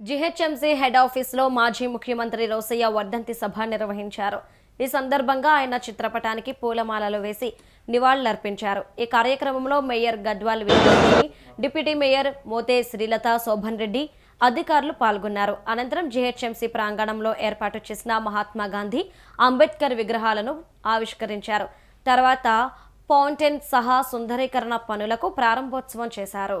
GHMC head ఆఫీస్లో మాజీ ముఖ్యమంత్రి రోసయ్య వర్ధంతి సభ నిర్వహించారు. ఈ సందర్భంగా ఆయన చిత్రపటానికి పూలమాలలు వేసి నివాళులర్పించారు. ఈ కార్యక్రమంలో mayor Gadwal Vijayalakshmi deputy mayor Mothe Srilatha Shobhan Reddy అధికారులు పాల్గొన్నారు. అనంతరం జీహెచ్ఎంసీ ప్రాంగణంలో ఏర్పాటు చేసిన మహాత్మా గాంధీ అంబేద్కర్ విగ్రహాలను ఆవిష్కరించారు. తర్వాత ఫౌంటైన్ సహా సుందరీకరణ పనులకు ప్రారంభోత్సవం చేశారు.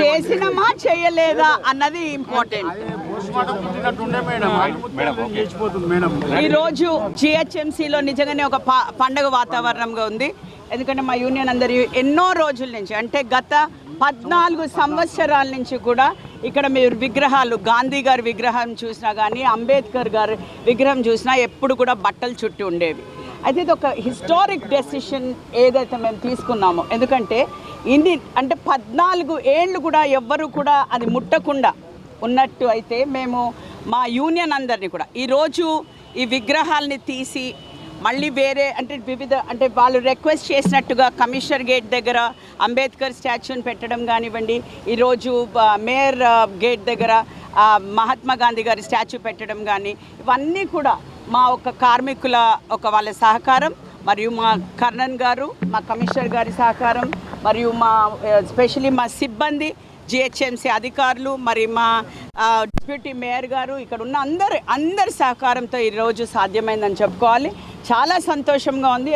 చేసినమా చేయలేదా అన్నది ఇంపార్టెంట్ ఈ రోజు జిహెచ్ఎంసీలో నిజంగానే ఒక ప- పండగ వాతావరణంగా ఉంది. ఎందుకంటే మా యూనియన్ అందరి ఎన్నో రోజుల నుంచి అంటే గత పద్నాలుగు సంవత్సరాల నుంచి కూడా ఇక్కడ మీరు విగ్రహాలు గాంధీ గారి విగ్రహం చూసినా కానీ అంబేద్కర్ గారి విగ్రహం చూసినా ఎప్పుడు కూడా బట్టలు చుట్టి ఉండేవి. అయితే ఇది ఒక హిస్టారిక్ డెసిషన్ ఏదైతే మేము తీసుకున్నామో. ఎందుకంటే ఇన్ని అంటే పద్నాలుగు ఏళ్ళు కూడా ఎవ్వరు కూడా అది ముట్టకుండా ఉన్నట్టు అయితే మేము మా యూనియన్ అందరినీ కూడా ఈరోజు ఈ విగ్రహాలని తీసి మళ్ళీ వేరే అంటే వివిధ అంటే వాళ్ళు రిక్వెస్ట్ చేసినట్టుగా కమిషనర్ గేట్ దగ్గర అంబేద్కర్ స్టాచ్యూని పెట్టడం కానివ్వండి ఈరోజు మేయర్ గేట్ దగ్గర మహాత్మా గాంధీ గారి స్టాచ్యూ పెట్టడం కానీ ఇవన్నీ కూడా మా ఒక కార్మికుల ఒక వాళ్ళ సహకారం మరియు మా కర్ణన్ గారు మా కమిషనర్ గారి సహకారం మరియు మా స్పెషలీ మా సిబ్బంది జిహెచ్ఎంసీ అధికారులు మరి మా డిప్యూటీ మేయర్ గారు ఇక్కడ ఉన్న అందరు అందరి సహకారంతో ఈరోజు సాధ్యమైందని చెప్పుకోవాలి. చాలా సంతోషంగా ఉంది.